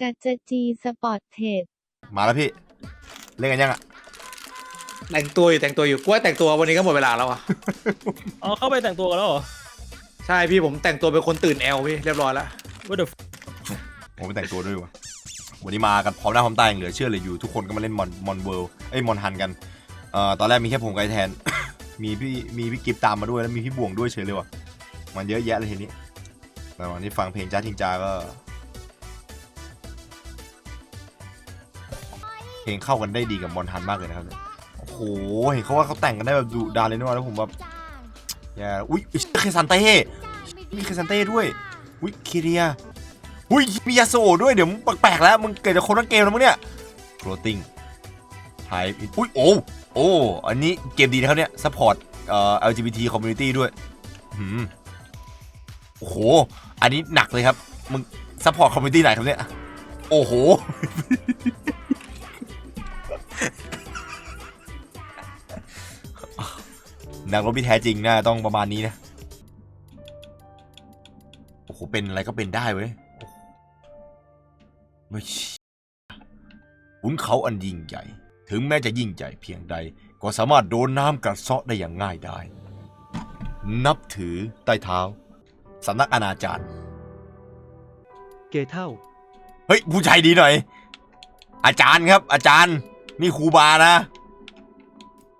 จัจจีสปอร์ตเทรดมาแล้วพี่ เล่นกันยังอะ แต่งตัวอยู่แต่งตัวอยู่กล้วยแต่งตัววันนี้ก็หมดเวลาแล้วอะ อ๋อเข้าไปแต่งตัวกันแล้วเหรอ ใช่พี่ผมแต่งตัวเป็นคนตื่นแอลพี่เรียบร้อยแล้วว่าเดี๋ยวผมไปแต่งตัวด้วยวะวันนี้มากันพร้อมหน้าพร้อมตาอย่างเหลือเชื่อเลยอยู่ทุกคนก็มาเล่นมอนมอนเวิลด์เอ้ยมอนฮันกันเอ่อตอนแรกมีแค่ผมกับไอแทน มีพี่มีพี่กิฟตามมาด้วยแล้วมีพี่บวงด้วยเฉยเลยว่ะมันเยอะแยะเลยทีนี้ระหว่างที่ฟังเพลงจ้าทิงจาก็ เพลงเข้ากันได้ดีกับมอนฮันมากเลยนะครับเนี่ยโอ้โหเห็นเขาว่าเขาแต่งกันได้แบบดุดานเลยนะแล้วผมแบบอย่าอุ้ยเคซันเต้มีเคซันเต้ด้วยอุ้ยคิเรียอุ้ยมียาโซด้วยเดี๋ยวมึงแปลกๆแล้วมึงเกิดจากคนทั้งเกมแล้วมึงเนี่ย floating type in อุ้ยโอ้โอ้อันนี้เกมดีนะครับเนี่ย support เอ่อ LGBT community ด้วยหืมโอ้โห อันนี้หนักเลยครับ มึง support community ไหนครับเนี่ย โอ้โห นักรบที่แท้จริงน่าต้องประมาณนี้นะ โอ้โห เป็นอะไรก็เป็นได้เว้ยไม่เชี่ยขุนเขาอันยิ่งใหญ่ ถึงแม้จะยิ่งใหญ่เพียงใด ก็สามารถโดนน้ำกัดเซาะได้อย่างง่ายได้ นับถือใต้เท้าสำนักอนาจารย์ เกเท่า เฮ้ย ผู้ชายดีหน่อย อาจารย์ครับ อาจารย์ นี่ครูบานะ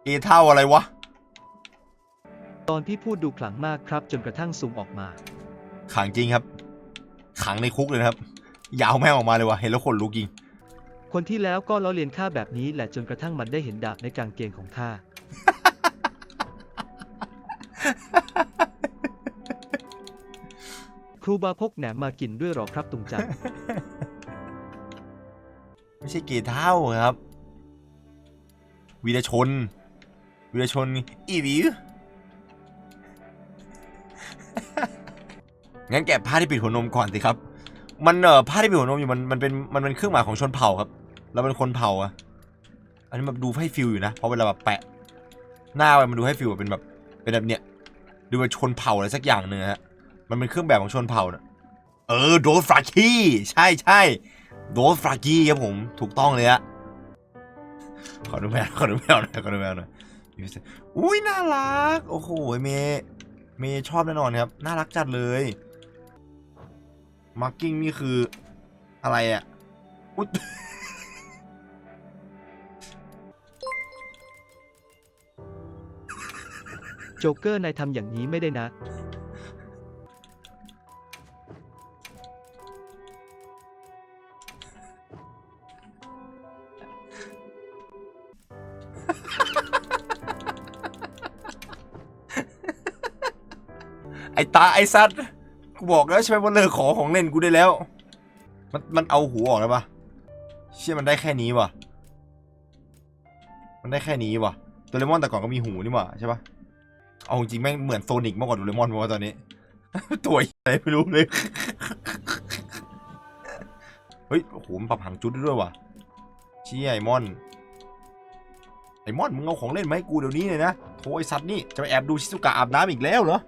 เอเท่าอะไรวะ ตอนพี่พูดดูขลังมากครับ จนกระทั่งซูมออกมา ขังจริงครับ ขังในคุกเลยนะครับ ยาวแม่งออกมาเลยวะเห็นแล้วขนลุกจริง คนที่แล้วก็ล้อเลียนข้าแบบนี้แหละจนกระทั่งมันได้เห็นดาบในกางเกงของข้า ครูบาพกแหนมมากินด้วยหรอครับตุงจันไม่ใช่เกเท่าครับ วีรชน วีรชน อีวิวงั้นแกะผ้าที่ปิดหัวนมก่อนสิครับ มันเอ่อผ้าที่ปิดหัวนมอยู่มันมันเป็นมันเป็นเครื่องหมายของชนเผ่าครับ เราเป็นคนเผ่าอะอันนี้แบบดูให้ฟิลอยู่นะ เพราะเวลาแบบแปะ หน้ามันดูให้ฟิลเป็นแบบเป็นแบบเนี้ยดูเป็นชนเผ่าอะไรสักอย่างหนึ่งฮะ มันเป็นเครื่องแบบของชนเผ่านะเออโดฟรากี้ใช่ใช่โดฟรากี้ครับผม ถูกต้องเลยอะ ขอดูแมวขอดูแมวหน่อยขอดูแมวหน่อยอุ้ยน่ารัก โอ้โหเมเมชอบแน่นอนครับ น่ารักจัดเลยมาร์กิ้งนี่คืออะไรอะอุ๊ยโจ๊กเกอร์นายทำอย่างนี้ไม่ได้นะ ตาไอ้สัตว์กูบอกแล้วใช่ไหมว่าเลิกขอของเล่นกูได้แล้ว มันมันเอาหัวออกแล้วปะเชื่อมันได้แค่นี้วะมันได้แค่นี้วะโดเรมอนแต่ก่อนก็มีหูนี่หว่าใช่ปะเอาจริงแม่งเหมือนโซนิกมากกว่าโดเรมอนเพราะว่าตอนนี้ ตัวอะไรไม่รู้เลย เฮ้ยโอ้โหมันปรับหางจุดด้ด้วยวะเชี่ยไอมอนไอมอนมึงเอาของเล่นมาให้กูเดี๋ยวนี้เลยนะโถไอสัตว์นี่จะไปแอบดูชิซุกะอาบน้ำอีกแล้วเหรอ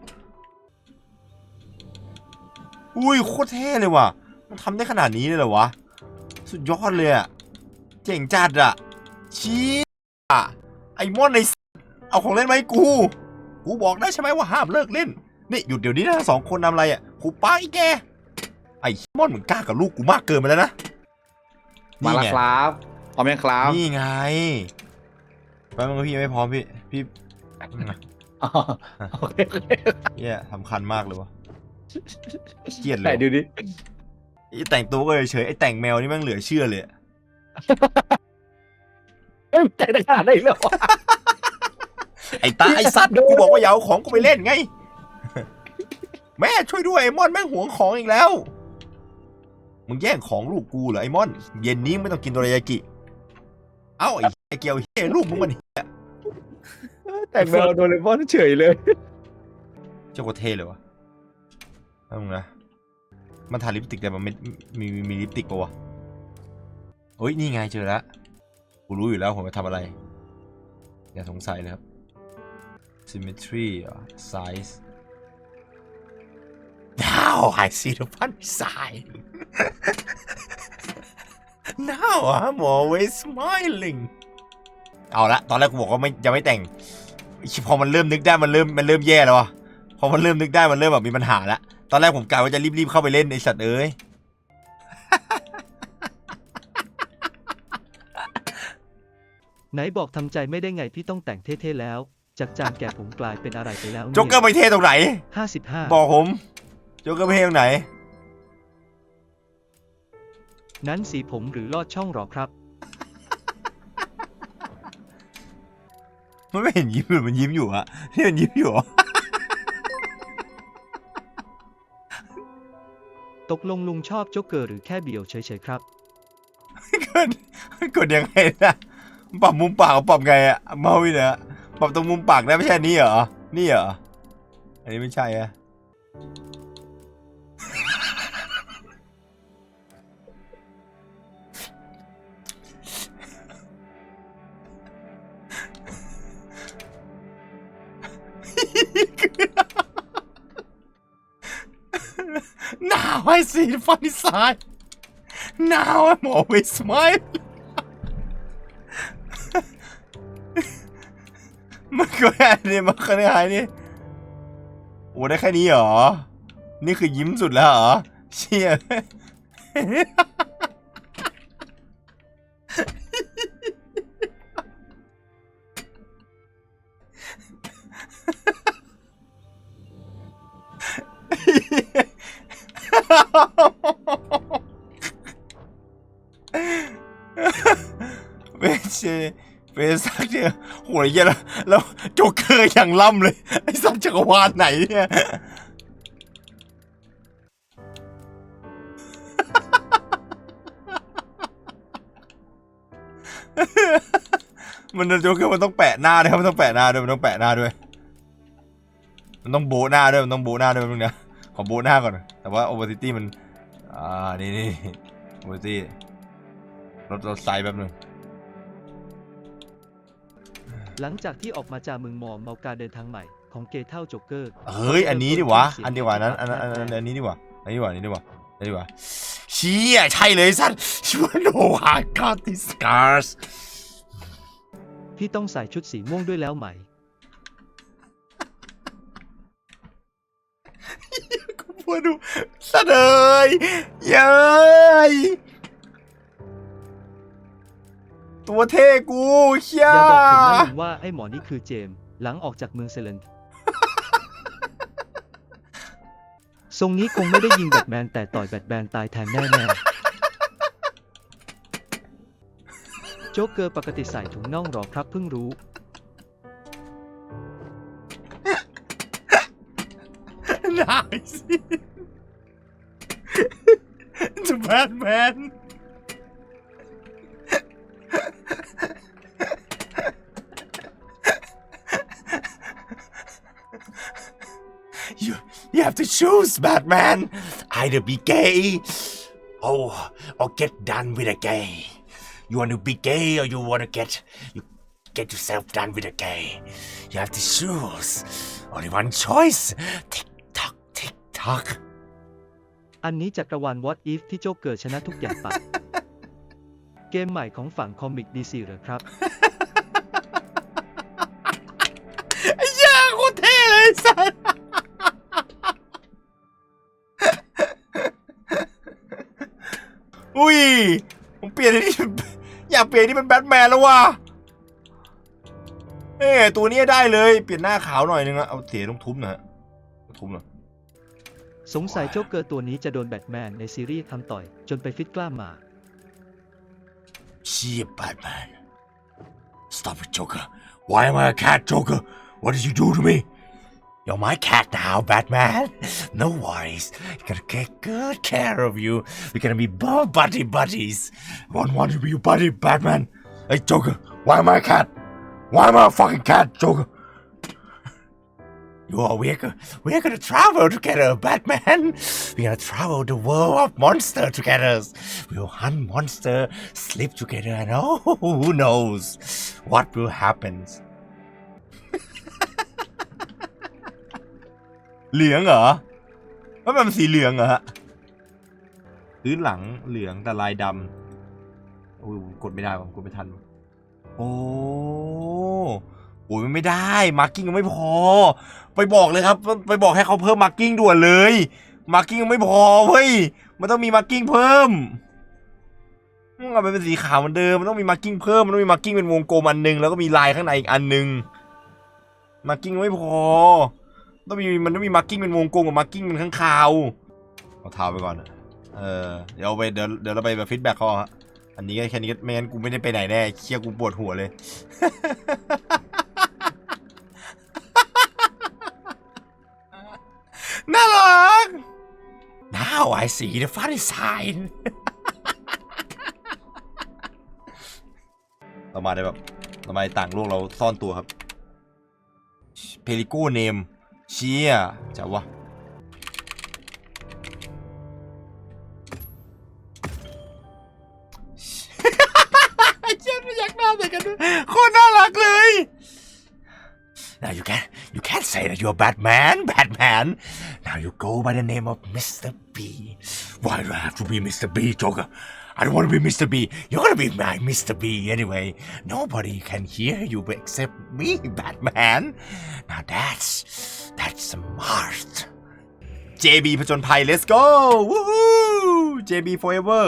อุ้ยโคตรเท่เลยว่ะ มันทำได้ขนาดนี้เลยเหรอวะ สุดยอดเลยอะเจ๋งจัดอะชี้อะไอมอนในสัตว์เอาของเล่นมาให้กู กูบอกได้ใช่ไหมว่าห้ามเลิกเล่น นี่หยุดเดี๋ยวนี้นะสองคนทำอะไรอะหูป้าอีแก ไอมอนเหมือนกล้ากับลูกกูมากเกินไปแล้วนะมานี่ละไงครับพร้อมยังครับนี่ไงแป๊บนึงนะพี่ยังไม่พร้อมพี่ พี่แป๊บนึงนะอ๋อโอเคโอเคเหี้ยสำคัญมากเลยวะ เครียดเลไหนยดูดิ ไอ้แต่งตัวก็เฉยๆไอ้แต่งแมวนี่แม่งเหลือเชื่อเลยอะเอ้ยใจได้ขนาดไหนเลยวะไอ้ตาไอ้สัตว์ดูกูบอกว่าอย่าเอาของกูไปเล่นไง แม่ช่วยด้วยไอ้มอนแม่งหวงของอีกแล้ว มึงแย่งของลูกกูเหรอไอ้มอน เย็นนี้ไม่ต้องกินโดรายากิ เอ้าไอ้ไอ้เกียวเฮ้ยลูกมึงมันเหี้ยแต่งแมวโดเรมอนเฉยเลย เจ้าโคตรเท่เลยวะ มึงนะมันทาลิปสติกแต่มันไม่มีมีลิปสติกปะวะเฮ้ยนี่ไงเจอแล้วกูรู้อยู่แล้วผมจะทำอะไร อย่าสงสัยเลยครับ symmetry size Now I see the fun side now I'm always smiling เอาละตอนแรกกูบอกว่าไม่ยังไม่แต่งพอมันเริ่มนึกได้มันเริ่มมันเริ่มแย่แล้วอะพอมันเริ่มนึกได้มันเริ่มแบบมีปัญหาแล้ว อนแรกผมกะว่าจะรีบๆเข้าไปเล่นไอสัตว์เอ้ยไหนบอกทำใจไม่ได้ไงพี่ต้องแต่งเท่ๆแล้ว จากจานแก่ผมกลายเป็นอะไรไปแล้วโจ๊กเกอร์ไปเทตรงไหนห้าสิบห้าบอกผมโจ๊กเกอร์ไปเทตรงไหน นั้นสีผมหรือลอดช่องหรอครับ มันไม่เห็นยิ้มหรือมันยิ้มอยู่อะนี่มันยิ้มอยู่อะ ตกลงลุงชอบโจ๊กเกอร์หรือแค่เบียวเฉยๆครับ กดกดยังไงนะปรับมุมปากปรับไงอะเมาวินอะปรับตรงมุมปากได้ไม่ใช่นนี้เหรอ นี่เหรอ อันนี้ไม่ใช่อะ I see the funny side. Now I'm always smiling. มันก็แค่นี้มันก็ได้นี่โอ้ได้แค่นี้เหรอ นี่คือยิ้มสุดแล้วเหรอ เชี่ย เนี่ยโหยเหี้ยแล้วแล้วโจ๊กเกอร์อย่างล่ำเลย ไอ้สัตว์จักรวาลไหนเนี่ยมันโจ๊กเกอร์มันต้องแปะหน้าด้วยครับมันต้องแปะหน้าด้วยมันต้องแปะหน้าด้วย มันต้องโบหน้าด้วยมันต้องโบหน้าด้วยมึงนะขอโบหน้าก่อน แต่ว่าโอเวอร์ซิตี้มัน อ่า นี่นี่โอเวอร์ซิตี้ลดลดไซส์แป๊บนึง หลังจากที่ออกมาจากเมืองมอมเมาการเดินทางใหม่ของเกเท่าโจ๊กเกอร์ เฮ้ย อันนี้ดิวะ อันดีกว่านั้นอันนั้นอันนั้นอันนี้ดีกว่าอันนี้ดีกว่าอันนี้ดีกว่าอันนี้ดีกว่าเชี่ยใช่เลยสัตว์ you know I got these scars พี่ต้องใส่ชุดสีม่วงด้วยแล้วไหมกูพูดดูสัตว์เอ้ยเย้ย ตัวเท่กูเชี่ยอย่าบอกผมนะลุงว่าไอ้หมอนี่คือเจมส์หลังออกจากเมืองเซเลนทรงนี้คงไม่ได้ยิงแบทแมนแต่ต่อยแบทแมนตายแทนแน่ๆโจ๊กเกอร์ปกติใส่ถุงน่องหรอครับเพิ่งรู้ nice the Batman you have to choose Batman either be gay or or get done with a gay you want to be gay or you want to get you get yourself done with a gay you have to choose only one choice tick tock tick tock อันนี้จักรวาล What If ที่โจ๊กเกอร์ชนะทุกอย่างปะ เกมใหม่ของฝั่งคอมิกดีซีเหรอครับ อุ้ย ผมเปลี่ยนอันนี้อยากเปลี่ยนนี่เป็นแบทแมนแล้วว่ะเอ้ยตัวนี้ได้เลย เปลี่ยนหน้าขาวหน่อยนึงอะเอาเสียต้องทุบหนะฮะทุบหน่อยสงสัยโจ๊กเกอร์ตัวนี้จะโดนแบทแมนในซีรีส์ทำต่อยจนไปฟิตกล้ามมา Shit, Batman. Stop it, Joker. Why am I a cat, Joker? What did you do to me? You're my cat now, Batman. No worries. I'm gonna take good care of you. We're gonna be bu- buddy buddies. Don't want to be your buddy, Batman. Hey, Joker. Why am I a cat? Why am I a fucking cat, Joker? You are we're, we're gonna travel together, Batman. We're gonna travel the world of monster together. We'll hunt monster, sleep together, and oh, who knows what will happen. เหลืองเหรอว่ามันสีเหลืองเหรอฮะพื้นหลังเหลืองแต่ลายดโอ้ยกดไม่ได้ผมกดไม่ทัน โอ้โอ้ยมันไม่ได้ มาร์กิ้งยังไม่พอ ไปบอกเลยครับ ไปบอกให้เขาเพิ่มมาร์กิ้งด่วนเลย มาร์กิ้งยังไม่พอเว้ย มันต้องมีมาร์กิ้งเพิ่มมันเป็นสีขาวเหมือนเดิม มันต้องมีมาร์กิ้งเพิ่ม มันต้องมีมาร์กิ้งเป็นวงกลมอันหนึง แล้วก็มีลายข้างในอีกอันหนึง มาร์กิ้งไม่พอ ต้องมีมันต้องมีมาร์กิ้งเป็นวงกลมกับมาร์กิ้งเป็นข้างคาวเอาเท้าไปก่อนเออเดี๋ยวเอาไปเดี๋ยวเดี๋ยวเราไปแบบฟีดแบ็กเขาอาฮะอันนี้ก็แค่นี้ก็ไม่งั้นกูไม่ได้ไปไหนแน่เคียดกูปวดหัวเลยน่ารัก Now I see the funny sign เรามาในแบบเรามาต่างโลกเราซ่อนตัวครับเพลิโกเนม เชียจ๋าวะเชี่ยไม่อยากหน้าใส่กันด้วยโคตรน่ารักเลย Now you can't you can't say that you're Batman Batman Now you go by the name of Mr. B Why do I have to be Mr. B Joker I don't want to be Mr. B You're gonna be my Mr. B anyway Nobody can hear you except me Batman Now that's that's smart JB ผจญภัย let's go Woohoo JB forever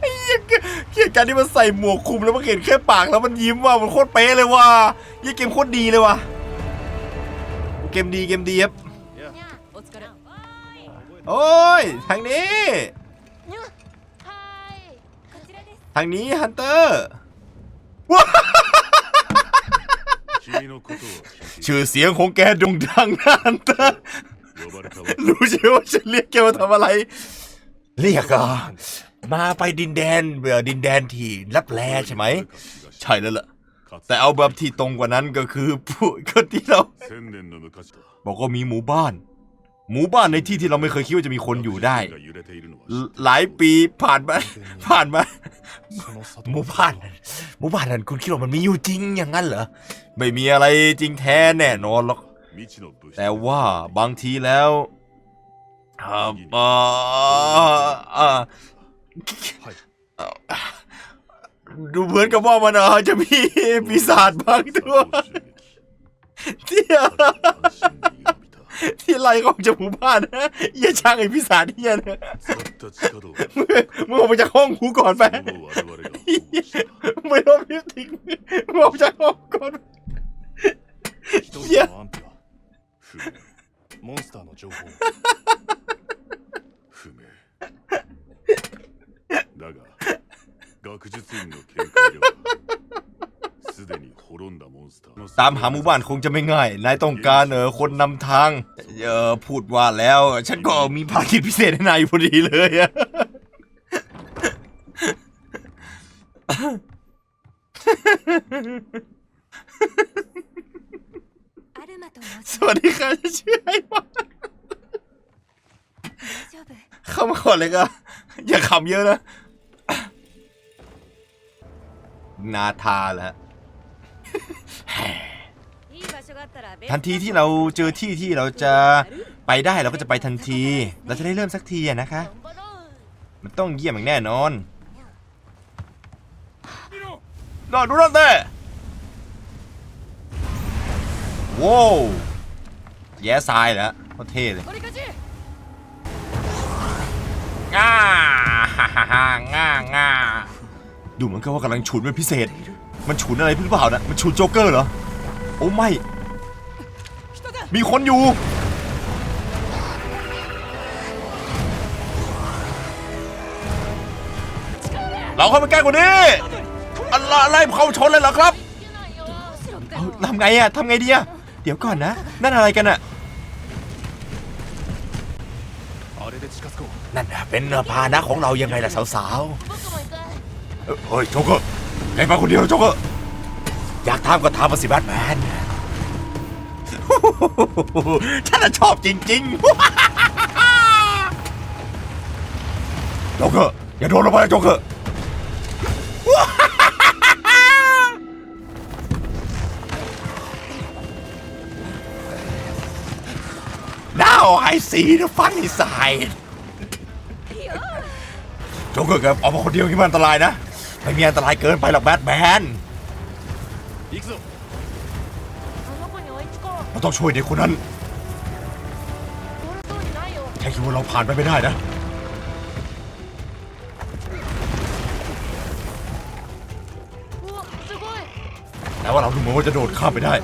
ไอ้เหี้ยเกลียดการที่มันใส่หมวกคลุมแล้วมันเห็นแค่ปากแล้วมันยิ้มว่ะมันโคตรเป๊ะเลยว่ะยี่เกมโคตรดีเลยว่ะ กมดีเกมดีครับโอ้ยทางนี้ ทางนี้ฮันเตอร์ว้าชื่อเสียงของแกดงดังนะฮันเตอร์รู้ใช่ไหมว่าฉันเรียกแกมาทำอะไร เรียกอะมาไปดินแดนเบื่อดินแดนที่รับแลใช่ไหม ใช่แล้วล่ะ แต่เอาแบบที่ตรงกว่านั้นก็คือผู้ก็ที่เราบอกว่ามีหมู่บ้าน หมู่บ้านในที่ที่เราไม่เคยคิดว่าจะมีคนอยู่ได้ หลายปีผ่านมาผ่านมาหมู่บ้านหมู่บ้านนั้นคุณคิดว่ามันมีอยู่จริงอย่างนั้นเหรอไม่มีอะไรจริงแท้แน่นอนหรอกแต่ว่าบางทีแล้ว ดูเหมือนกับว่ามันอาจจะมีปีศาจบางตัว ที่ ที่ไล่ออกจากหมู่บ้านนะเหี้ยช่างไอ้ปีศาจเหี้ยเนี่ย 使った地下道 มึงออกมาจากห้องกูก่อนไป その後我々が保護した ไม่ต้องพิทิ้งมึงออกมาจากห้องก่อน 一人の安否は不明モンスターの情報 学術院の見解ではすでに滅んだモンスターの ตามหาหมู่บ้านคงจะไม่ง่าย นายต้องการเออคนนำทาง เออพูดว่าแล้ว ฉันก็มีภารกิจพิเศษให้นายอยู่พอดีเลยอะ アルマと申 ส し วัสดีค่ะชื่อไอ้บ้า 大丈夫 เข้ามาก่อนเลยก็ อย่าขำเยอะนะ นาธาแล้วทันทีที่เราเจอที่ที่เราจะไปได้เราก็จะไปทันที เราจะได้เริ่มสักทีนะคะ มันต้องเยี่ยมอย่างแน่นอนนอนดูนั่นเต้ว้าวแย่ทรายแล้วโคตรเท่เลยง่าฮ่าฮ่าง่าง่า ดูเหมือนกับว่ากำลังฉุนเป็นพิเศษ มันฉุนอะไรหรือเปล่านะมันฉุนโจ๊กเกอร์เหรอ โอ้ไม่ มีคนอยู่ เราเข้าไปใกล้กว่านี้ อะไรอะไเขาชนเลยเหรอครับทำไงอะทำไงดีอะเดี๋ยวก่อนนะ นั่นอะไรกันอะนั่นเป็นพานะของเรายังไงล่ะสาวๆ เอ้ยเฮ้ยโจ๊กเกอร์ไงมาคนเดียวโจ๊กเกอร์อยากทำก็ทำมาสิแบทแมน ฉันน่ะชอบจริงๆ โจ๊กเกอร์อย่าโดนลงไปนะโจ๊กเกอร์ได้ I see the funny side โจ๊กเกอร์ครับออกมาคนเดียวที่มันอันตรายนะ ไม่มีอันตรายเกินไปหรอกแบทแมนเราต้องช่วยเด็กคนนั้นแค่คิดว่าเราผ่านไปไม่ได้นะแต่ว่าเราดูเหมือนว่าจะโดดข้ามไปได้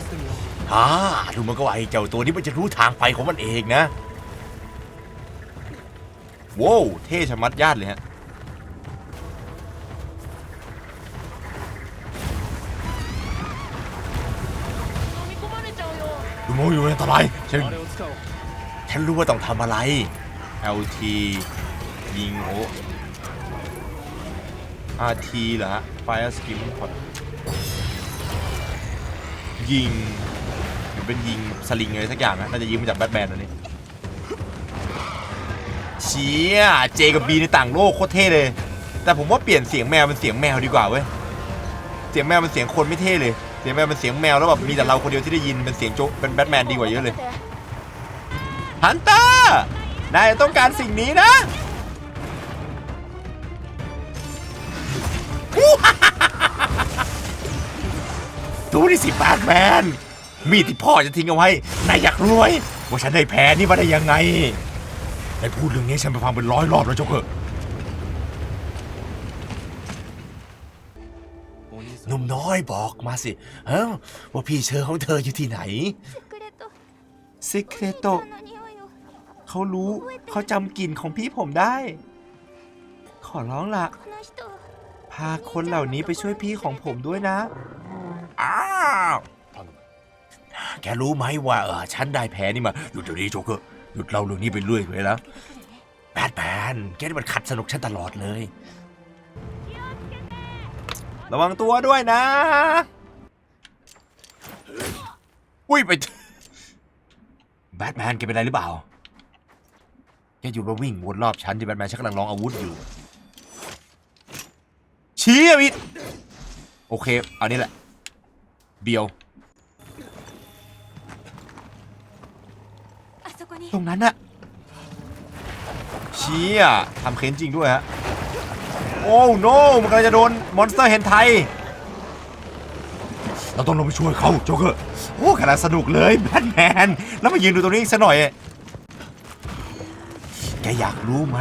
ฮ่าดูเหมือนก็ไอ้เจ้าตัวนี้มันจะรู้ทางไปของมันเองนะว้าวเท่ชะมัดญาติเลยฮะ ดูโมอยู่ในอันตรายฉันฉันรู้ว่าต้องทำอะไร LT ยิงโอ RT เหรอฮะ Fire Skim ยิงหรือเป็นยิงสลิงอะไรสักอย่างนะน่าจะยิงมาจากแบทแมนอัวนี้เชียเจกับบีในต่างโลกโคตรเท่เลย แต่ผมว่าเปลี่ยนเสียงแมวเป็นเสียงแมวดีกว่าเว้ย เสียงแมวเป็นเสียงคนไม่เท่เลย เสียงแมวเป็นเสียงแมวแล้วแบบมีแต่เราคนเดียวที่ได้ยินเป็นเสียงโจ๊กเป็นแบทแมนดีกว่าเยอะเลยฮันเตอร์นายต้องการสิ่งนี้นะดูนี่สิแบทแมน มีดที่พ่อจะทิ้งเอาไว้ นายอยากรวย ว่าฉันได้แพ้นี่มาได้ยังไงนายพูดเรื่องนี้ฉันไปฟังเป็นร้อยรอบแล้วโจ๊กเกอร์ หนุ่มน้อยบอกมาสิเฮ้ว่าพี่เชอของเธออยู่ที่ไหนซิเครโตเขารู้เขาจำกลิ่นของพี่ผมได้ ขอร้องละพาคนเหล่านี้ไปช่วยพี่ของผมด้วยนะ อ้าวแกรู้ไหมว่าเออฉันได้แผลนี่มา หยุดเดี๋ยวนี้โจเกอร์หยุดเล่าเรื่องนี้ไปเรื่อยเลยนะแบดแมนแกนี่มันขัดสนุกฉันตลอดเลย ระวังตัวด้วยนะ อุ้ยไป แบทแมนเกเป็นอะไรหรือเปล่าแกอยู่มาวิ่งวนรอบฉันที่แบทแมนฉันกำลังลองอาวุธอยู่ ชี้อะพี่โอเค เอานี่แหละ เบียว ตรงนั้นอะชี้อะทำเค้นจริงด้วยฮะ โอ้โนมันกำลังจะโดนมอนสเตอร์เฮนไทยเราต้องลงไปช่วยเขาโจ๊กเกอร์โอ้ขนาดสนุกเลยแบทแมนแล้วมายืนดูตรงนี้อีกสักหน่อย แกอยากรู้ไหม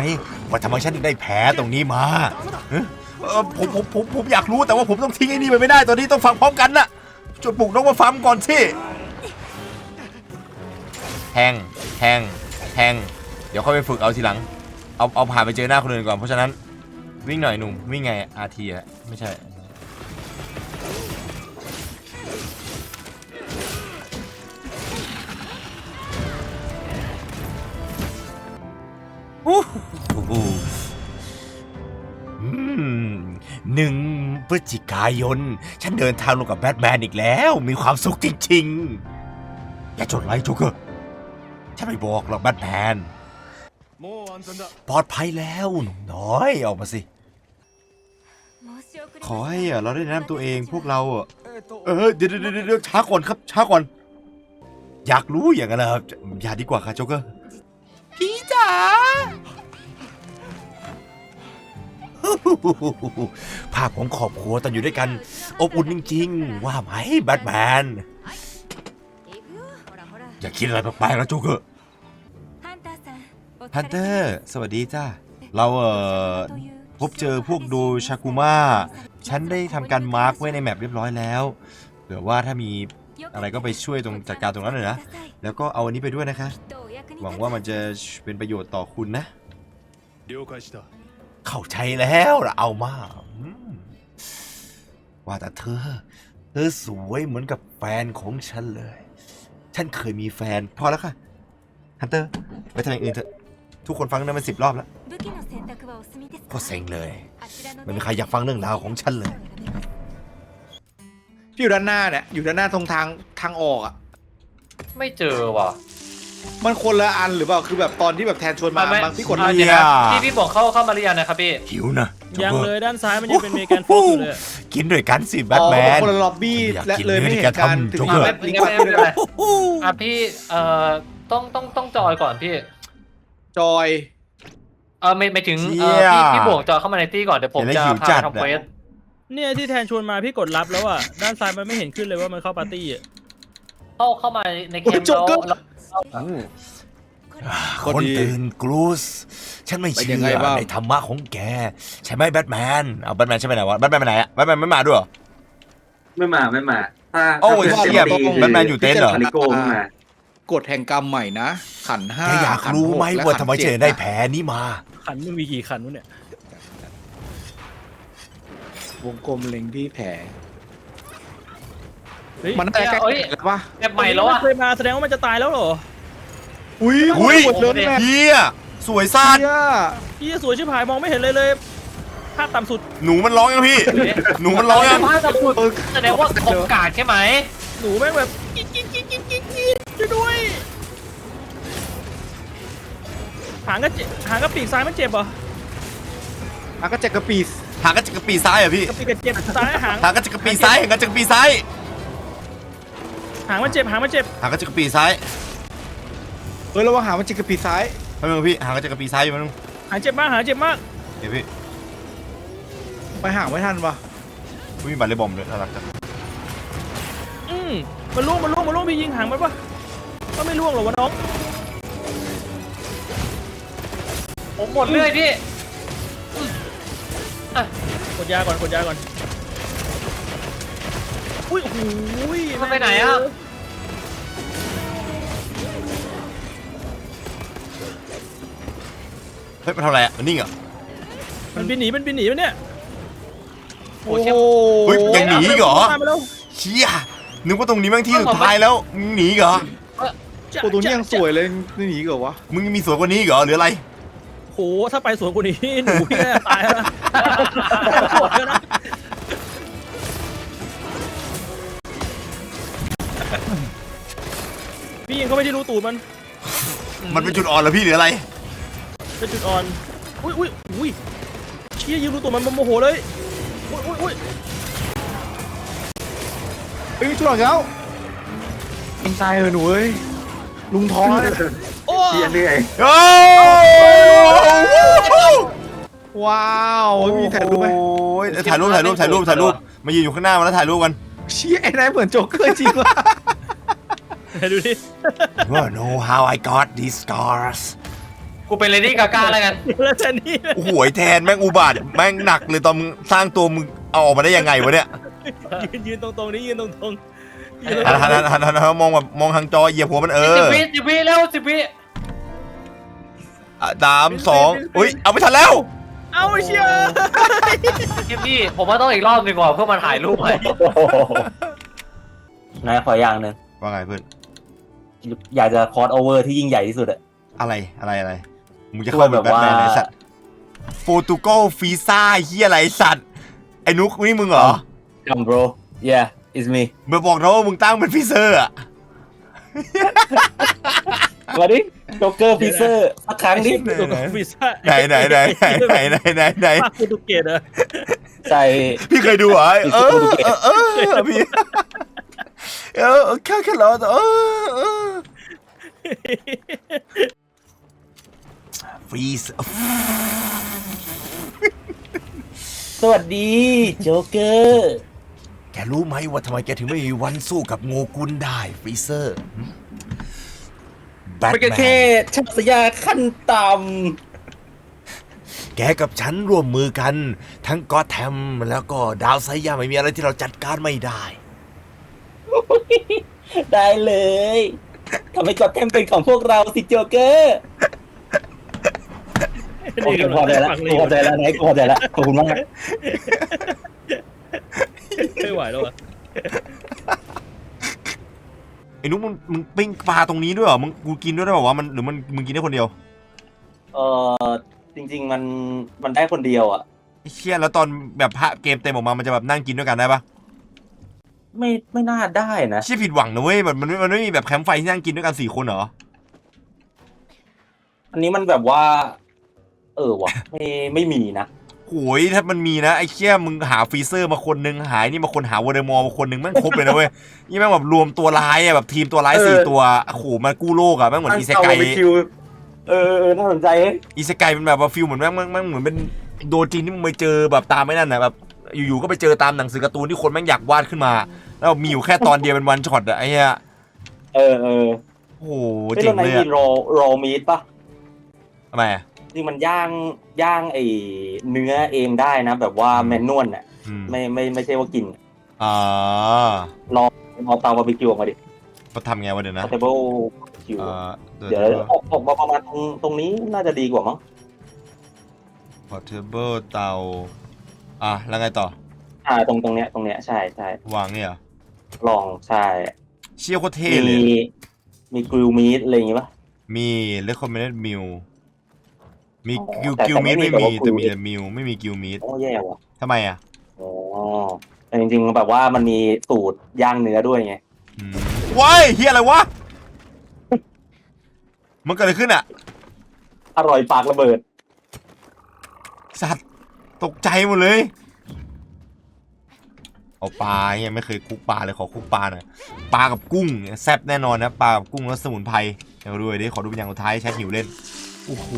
ว่าทำไมฉันถึงได้แผลตรงนี้มาเอ้อเออผมผมผมผมอยากรู้แต่ว่าผมต้องทิ้งไอ้นี่ไปไม่ได้ ตอนนี้ต้องฟังพร้อมกันน่ะจนปลุกน้องมาฟังก่อนสิแทงแทงแทงเดี๋ยวค่อยไปฝึกเอาทีหลัง เอาเอาผ่านไปเจอหน้าคนอื่นก่อนเพราะฉะนั้น วิ่งหน่อยหนุ่ม วิ่งไงอาทีฮะไม่ใช่ โอ้โหหนึ่งพฤศจิกายน ฉันเดินทางลงกับแบทแมนอีกแล้ว มีความสุขจริงๆ อย่าจดไลค์โจ๊กเกอร์ฉันไม่บอกหรอกแบทแมน ปลอดภัยแล้วหนุ่มน้อยออกมาสิ ขอให้เราได้แนะนำตัวเองพวกเราเออเดี๋ยวเดี๋ยวช้าก่อนครับ ช้าก่อน อยากรู้อย่างนั้นนะครับอย่าดีกว่าค่ะโจ๊กเกอร์พี่จ๋าภาพของครอบครัวตอนอยู่ด้วยกัน อบอุ่นจริงๆ ว่าไหมแบทแมน อย่าคิดอะไรไปแล้วโจ๊กเกอร์ ฮันเตอร์สวัสดีจ้าเราเอ่อพบเจอพวกโดชากุมาฉันได้ทำการมาร์กไว้ในแมปเรียบร้อยแล้วเผื่อว่าถ้ามีอะไรก็ไปช่วยตรงจัดการตรงนั้นหน่อยนะ แล้วก็เอาอันนี้ไปด้วยนะคะ หวังว่ามันจะเป็นประโยชน์ต่อคุณนะ เข้าใจแล้วเอามาว่าแต่เธอ เธอสวยเหมือนกับแฟนของฉันเลย ฉันเคยมีแฟน พอแล้วค่ะฮันเตอร์ ไปทำอย่างอื่นเถอะ ทุกคนฟังกันมาสิบรอบแล้วก็เซ็งเลยไม่มีใครอยากฟังเรื่องราวของฉันเลยที่อยู่ด้านหน้าเนี่ยอยู่ด้านหน้าตรงทางทางออกอะไม่เจอว่ะมันคนละอันหรือเปล่าคือแบบตอนที่แบบแทนชวนมาบางที่กดเลีะพี่พี่บอกเข้าเข้ามาหรือยังนะครับพี่หิวนะยังเลยด้านซ้ายมันยังเป็นเมกันโฟกเลยกินด้วยกันสิแบทแมนคนละล็อบบี้และเลยไม่เห็นการถึงแบบนี้ก็ไม่เป็นไรอะพี่เอ่อต้องต้องต้องจอยก่อนพี่ จอย เออไม่ไม่ถึงเอเชี่อยพี่พี่บวกจอยเข้ามาในตี้ก่อนเดี๋ยวผมเห็นจะแล้วหิวพาจัไปดทำเควสอะเนี่ยที่แทนชวนมาพี่กดรับแล้วอะด้านซ้ายมันไม่เห็นขึ้นเลยว่ามันเข้าปาร์ตี้อะเข้าเข้ามาในเกโอ้มยโจ๊กเกอร์แล้วพอคนดี ตื่นกรูสฉันไม่เป็นเชื่ยังไงอบ้าง ในธรรมะของแก ใช่ไหมแบทแมนเอาแบทแมนใช่ไหมไหนวะแบทแมนไปไหนอะแบทแมนไม่มาด้วยเหรอ ไม่มาไม่มา ถ้าโอ้ยถ้าเชี่ยป็นแบทแมนอยู่เต็นท์เหรอ คาริโก้ไม่มา กฎแห่งกรรมใหม่นะ ขันห้าแกอยากขันรู้ไหมกและว่าขันทำไมจ็เจได้แผลนี้มา ขันมันมีกี่ขันวะเนี่ย วงกลมเล็งที่แผลเฮ้ยมันน่าจะใกล้เอ้ยแล้วปะแบบใหม่แล้วอะเคยมาแสดงว่ามันจะตายแล้วเหรออุ้ยอุ้ยหมดเลยแม่เฮียสวยซาดเหี้ยพี่สวยชิบหายมองไม่เห็นเลยเลยภาพต่ำสุดหนูมันร้องยังพี่ หนูมันร้องยังถ้าจะพูดแสดงว่าโอกาสใช่ไหมหนูแม่งแบบกิ๊กกิ๊กกิ๊กกิ๊กกิ๊กกิ๊ก ช่วยด้วยหางก็เจ็บหางก็ปีกซ้ายมันเจ็บเหรออะก็แจ็คกระปีสหางกระจักกระปีซ้ายเหรอพี่ กระปีกกระเจ็บซ้ายหางหางกระจักกระปีซ้ายหางกระจักกระปีซ้ายหางมันเจ็บหางมันเจ็บหางกระจักกระปีซ้ายเฮ้ยระวังหางมันแจ็คกระปีซ้ายไปมึงพี่หางกระจักกระปีซ้ายอยู่มั้งหางเจ็บมากหางเจ็บมากเดี๋ยวพี่ไปหางไม่ทันปะอุ๊ยมีบัตรเลยบอมด้วยน่ารักจังอืมมันล่วงมันล่วงมันล่วงพี่ยิงหางมันปะ ก็ไม่ล่วงหรอกวะน้องผมหมดเรื่อยพี่กดยาก่อนกดยาก่อนอุ้ยโอ้โหมันไปไหนอะเฮ้ยมันทำอะไรอะมันนิ่งเหรอมันบินหนีมันบินหนีมันเนี่ยโอ้โหเฮ้ยยังหนีอีกเหรอ ตามมาแล้วเชี่ยนึกว่าตรงนี้แม่งที่สุดท้ายแล้วมึงหนีอีกเหรอ โอ้ตัวนี้ยังสวยเลยนี่หนีอีกเหรอวะมึงยังมีสวยกว่านี้อีกเหรอหรืออะไร โหถ้าไปสวนกว่านี้ หนูพี่แน่ตายแล้วนะสวยแล้วนะพี่ยิงเขาไม่ได้รู้ตูดมันมันเป็นจุดอ่อนเหรอพี่หรืออะไร เป็นจุดอ่อน อุ้ยอุ้ยอุ้ยเชี่ยยิงรู้ตัวมันมันโมโหเลยอุ้ยอุ้ยอุ้ยเฮ้ยชุดหลังแล้วเองตายเออหนูเอ้ย ลุงท้องแล้วเนี่ยโอ้เฮียเหนื่อย โอ้ว้าวมีถ่ายรูปไหมโอ้ยถ่ายรูปถ่ายรูปถ่ายรูปถ่ายรูปมายืนอยู่ข้างหน้ามันแล้วถ่ายรูปกันเชี่ยไอ้นายเหมือนโจ๊กเกอร์จริงวะดูดิ You wanna know how I got these scars กูเป็นเลดี้กาก้าแล้วกันแล้วแต่นี่โอ้โหไอ้แทนแม่งอุบาทแม่งหนักเลยตอนมึงสร้างตัวมึงเอาออกมาได้ยังไงวะเนี่ยยืนยืนตรงๆนี่ยืนตรงๆยืนต หันหันหันหันหันหันมองแบบมองทางจอเหยียบหัวมันเอสิบอวิสิบวิแล้วสิบวิอะสามสองอุ้ยเอาไม่ทันแล้ว เอาเชียพี่พี่ผมว่าต้องอีกรอบหนึ่งก่อนเพื่อมาถ่ายรูปไว้นายขออย่างหนึ่งว่าไงเพื่อนอยากจะคอร์สโอเวอร์ที่ยิ่งใหญ่ที่สุดอะ อะไรอะไรอะไรมึงจะเข้าแบบแบทแมนไหนสัตว์โปรตุเกสฟีซ่าเฮียอะไรสัตว์ไอ้นุกนี่มึงเหรอคัม bro yeah it's me เมื่อบอกนะว่ามึงตั้งเป็นฟรีเซอร์อะมาดิโจ๊กเกอร์ฟิเซอร์สักครั้งดิวีซ่าไหนไหนไหนไหนไหนไหนไหนภาคโปรตุเกสเหรอใส่ พี่เคยดูเหรอเออเออเออพี่เออแค่แค่เราเออเออฟรีเซอร์สวัสดีโจ๊กเกอร์ แกรู้ไหมว่าทำไมแกถึงไม่มีวันสู้กับโงกุลได้ฟรีเซอร์แบทเป็นแมแค่นชักสยาขั้นต่แกกับฉันร่วมมือกัน ทั้งก็อตแทมแล้วก็ดาวไซยาไม่มีอะไรที่เราจัดการไม่ได้ำ ได้เลยทำให้กอดแทมเป็นของพวกเราสิโจ๊กเกอร์โอเคพอใจแล้วฟังเลกูพอใจแล้วนายกูพอใจแล้วขอบคุณมาก ไม่ไหวแล้วอะไอ้นุ๊กมึงมึงปิ้งปลาตรงนี้ด้วยเหรอมึงกูกินด้วยได้ป่าวะมันหรือมันมึงกินได้คนเดียวเออจริง ๆ มันมันได้คนเดียวอะ ไอ้เชี่ยแล้วตอนแบบพระเกมเต็มออกมามันจะแบบนั่งกินด้วยกันได้ปะไม่ไม่น่าได้นะเชี่ยผิดหวังนะเว้ยแบบมันไม่มันไม่มีแบบแคมป์ไฟที่นั่งกินด้วยกันสี่คนเหรออันนี้มันแบบว่า เออว่ะ ไม่ไม่มีนะ โอ้ยถ้ามันมีนะไอ้เคี้ยมึงหาฟรีเซอร์มาคนนึงหายนี่มาคนหาวอเดมอร์มาคนนึงแม่งครบเลยนะเว้ยนี่แม่งแบบรวมตัวร้ายอะแบบทีมตัวร้ายสี่ตัวโอ้โหมากู้โลกอะแม่งเหมือนอีเซไการ์บีคิวเออเออน่าสนใจเฮ้อีสกายเป็นแบบว่าฟิลเหมือนแม่งแม่งแม่งเหมือนเป็นโดนจริงที่มึงไปเจอแบบตามไม่นั่นนะแบบอยู่ๆก็ไปเจอตามหนังสือการ์ตูนที่คนแม่งอยากวาดขึ้นมา แล้วมีอยู่แค่ตอนเดียวเป็นวันช็อตอะไอ้เหี้ยเออเออโอ้โหไม่เจ๋ต้องไหนเลยอะโรโรมีดปะทำไมอะ นี่มันย่างย่างไอเนื้อเองได้นะ แบบว่าแมนนวลอะอืมไม่ไม่ไม่ใช่ว่ากินอ่าเอาเตาบาร์บีคิวออกมาดิเขาทำไงวะเดี๋ยวนะเทเบิลคิวอ่าเดี๋ยวออกออกมาประมาณตรงตรงนี้น่าจะดีกว่ามั้งพอเทเบิลเตาอะแล้วไงต่ออ่าตรงตรงเนี้ยตรงเนี้ยใช่ใช่วางเนี่ยเหรอลองใช่เชี่ยโคตรเท่มีเลยมีกริลมีดอะไรอย่างงี้ปะมีเลคคอ มเมนต์มิลมีอ๋อกิลแต่กิลแต่มีไม่ดมีไม่มีแบบว่าแต่มี grill แต่มิลไม่มีกิลมีดโอ้แย่ว่ะทำไมอะอ๋อแต่จริงๆแบบว่ามันมีสูตรย่างเนื้อด้วยไงอืมว้ายเฮียอะไรวะ มันเกิดอะไรขึ้นอะ อร่อยปากระเบิด สัตว์ตกใจหมดเลย เอาปลาเนี่ยไม่เคยคุกปลาเลยขอคุกปลาหน่อยปลากับกุ้งเนี่ยแซ่บแน่นอนนะปลากับกุ้งแล้วสมุนไพรเดี๋ยวด้วยดิขอดูเป็นอย่างสุดท้ายแชทหิวเล่น โอ้โห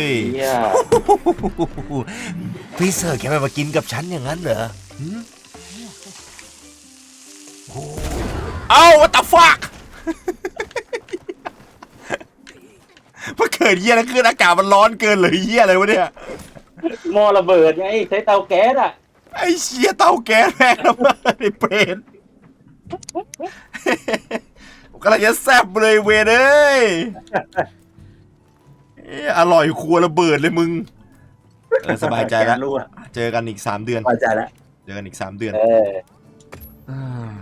ยเฮียพี่เสิร์ฟแกมากินกับฉันอย่างนั้นเหรอหืมโอ้เอ้า what the fuck มันเกิดเยี่ยแล้วขึ้นอากาศมันร้อนเกินเลยเยี่ยอะไรวะเนี่ย หม้อระเบิดไงใช้เตาแก๊สอะไอ้เชี่ยเตาแก๊สแม่งระเบิดไอ้เปรตกำลังจะแซ่บเลยเวยเอ้ย เอ้ยอร่อยครัวระเบิดเลยมึง เออสบายใจแล้ว รู้อะเจอกันอีกสามเดือน สบายใจแล้วเจอกันอีกสามเดือน เอออ่า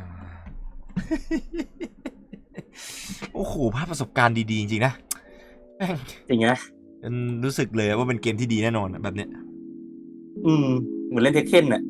โอ้โหภาพประสบการณ์ดี ๆ จริง ๆ นะแม่งจริงนะ มันรู้สึกเลยว่าเป็นเกมที่ดีแน่นอนอะแบบเนี้ย อืม เหมือนเล่นเทคเคนอะ